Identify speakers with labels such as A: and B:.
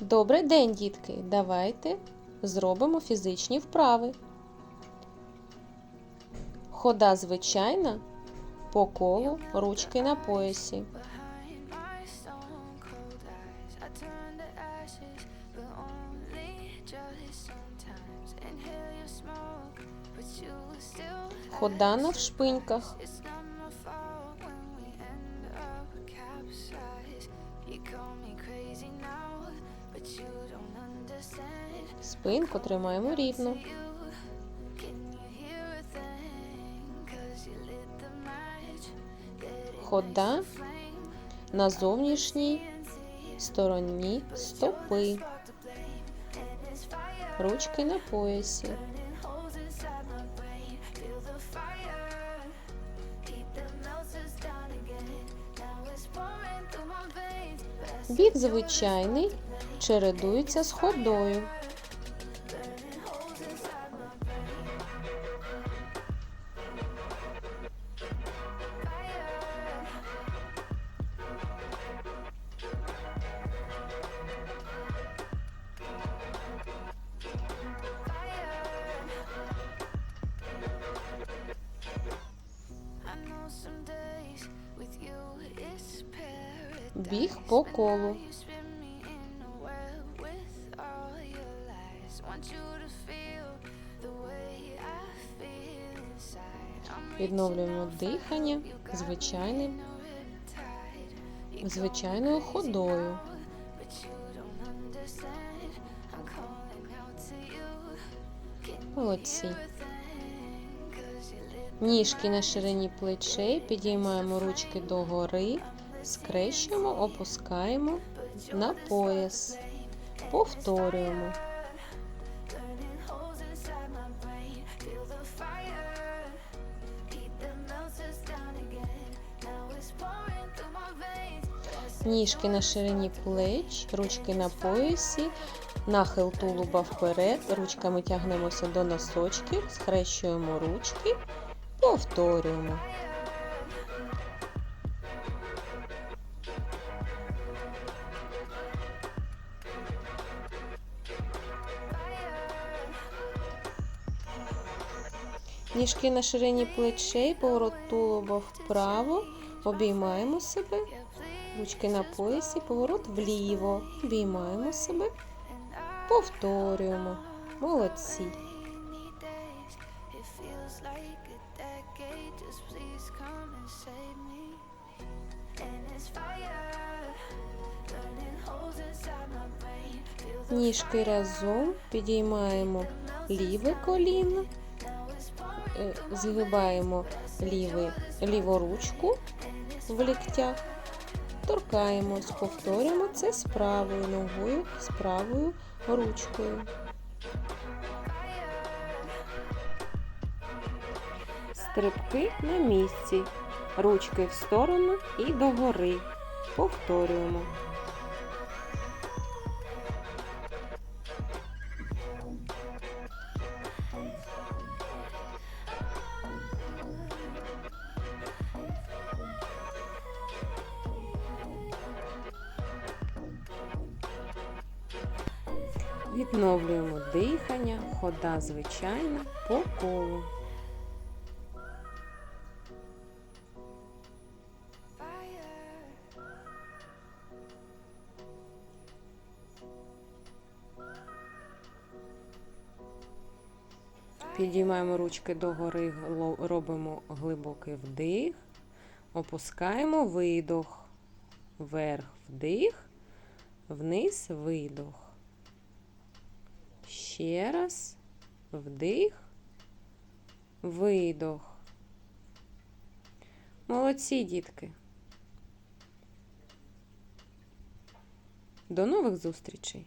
A: Добрий день, дітки! Давайте зробимо фізичні вправи. Хода звичайна по колу ручки на поясі.
B: Behind my stone match. That it
A: Хода на зовнішній стороні стопи. Ручки на поясі. Біг звичайний чередується з ходою. Біг по колу. Відновлюємо дихання звичайним, звичайною ходою. Молодці. Ніжки на ширині плечей, підіймаємо ручки догори, скрещуємо, опускаємо на пояс. Повторюємо. Ніжки на ширині плеч, ручки на поясі, нахил тулуба вперед, ручками тягнемося до носочків, схрещуємо ручки, повторюємо. Ніжки на ширині плечей, поворот тулуба вправо, обіймаємо себе, ручки на поясі, поворот вліво, обіймаємо себе, повторюємо. Молодці. Ніжки разом. Підіймаємо ліве коліно, е, згибаємо ліву ручку в ліктях, торкаємось, повторюємо це з правою ногою, з правою ручкою. Стрибки на місці. Ручки в сторону і догори. Повторюємо. Відновлюємо дихання, хода звичайна по колу. Підіймаємо ручки догори, робимо глибокий вдих, опускаємо видох, вверх вдих, вниз видох. Ще раз вдих, видох. Молодці, дітки. До нових зустрічей!